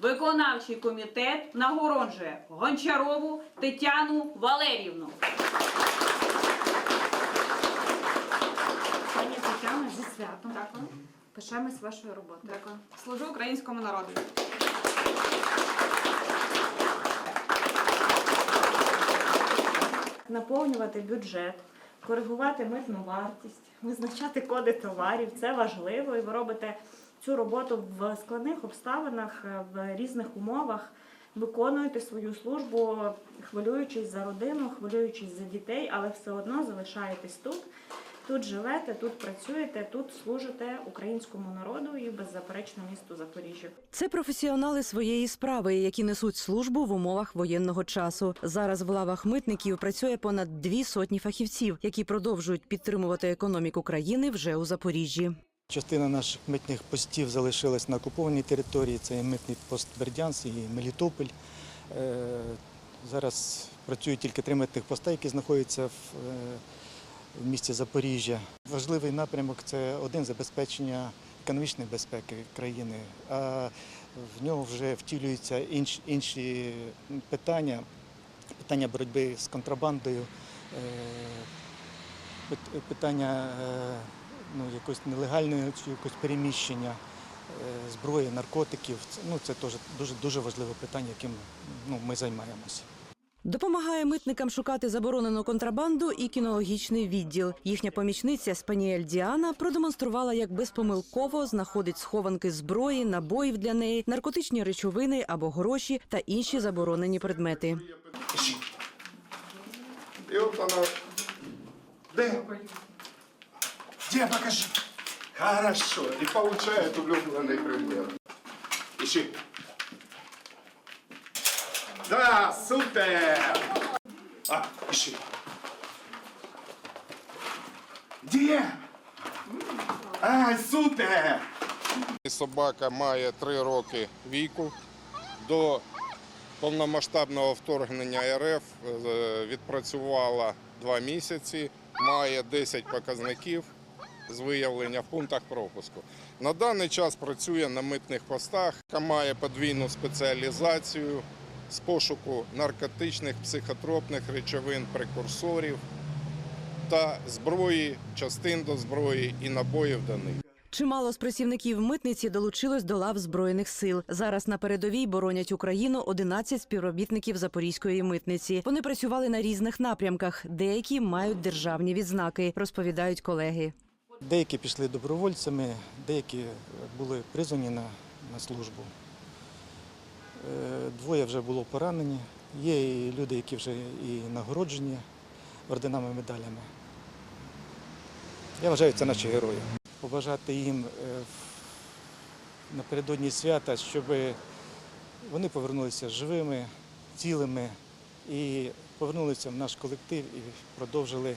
Виконавчий комітет нагороджує Гончарову Тетяну Валерівну. Пані Тетяно, зі святом. Дякую. Пишаємось вашою роботою. Дякую. Служу українському народу. Наповнювати бюджет, коригувати митну вартість, визначати коди товарів це важливо, і ви робите цю роботу в складних обставинах, в різних умовах. Виконуєте свою службу, хвилюючись за родину, хвилюючись за дітей, але все одно залишаєтесь тут. Тут живете, тут працюєте, тут служите українському народу і беззаперечно місту Запоріжжя. Це професіонали своєї справи, які несуть службу в умовах воєнного часу. Зараз в лавах митників працює понад дві сотні фахівців, які продовжують підтримувати економіку країни вже у Запоріжжі. Частина наших митних постів залишилась на окупованій території. Це і митний пост Бердянськ і Мелітополь. Е, Зараз працюють тільки три митних поста, які знаходяться в, е, місті Запоріжжя. Важливий напрямок це один забезпечення економічної безпеки країни. А в нього вже втілюються інш- інші питання, питання боротьби з контрабандою. е, питання ну, якось нелегального чи якось переміщення е, зброї, наркотиків. Ну, це теж дуже, дуже важливе питання, яким ну, ми займаємося. Допомагає митникам шукати заборонену контрабанду і кінологічний відділ. Їхня помічниця Спаніель Діана продемонструвала, як безпомилково знаходить схованки зброї, набоїв для неї, наркотичні речовини або гроші та інші заборонені предмети. І от вона. Де? Де, покажи. Хорошо. І получает улюблений предмет. Ищи. Да, супер! А, ищи. Де? Ай, супер! Собака має три роки віку. До повномасштабного вторгнення РФ е, відпрацювала два місяці, має 10 показників з виявлення в пунктах пропуску. На даний час працює на митних постах, має подвійну спеціалізацію з пошуку наркотичних, психотропних речовин, прекурсорів та зброї, частин до зброї і набоїв до них. Чимало з працівників митниці долучилось до лав збройних сил. Зараз на передовій боронять Україну 11 співробітників Запорізької митниці. Вони працювали на різних напрямках. Деякі мають державні відзнаки, розповідають колеги. Деякі пішли добровольцями, деякі були призвані на, на службу. Е, Двоє вже було поранені. Є і люди, які вже і нагороджені орденами медалями. Я вважаю, це наші герої. Побажати їм е, напередодні свята, щоб вони повернулися живими, цілими і повернулися в наш колектив і продовжили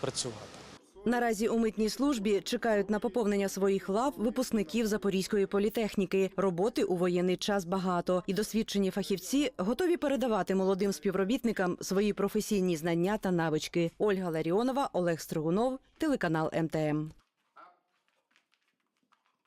працювати. Наразі у митній службі чекають на поповнення своїх лав випускників Запорізької політехніки. Роботи у воєнний час багато, і досвідчені фахівці готові передавати молодим співробітникам свої професійні знання та навички. Ольга Ларіонова, Олег Стригунов, телеканал МТМ.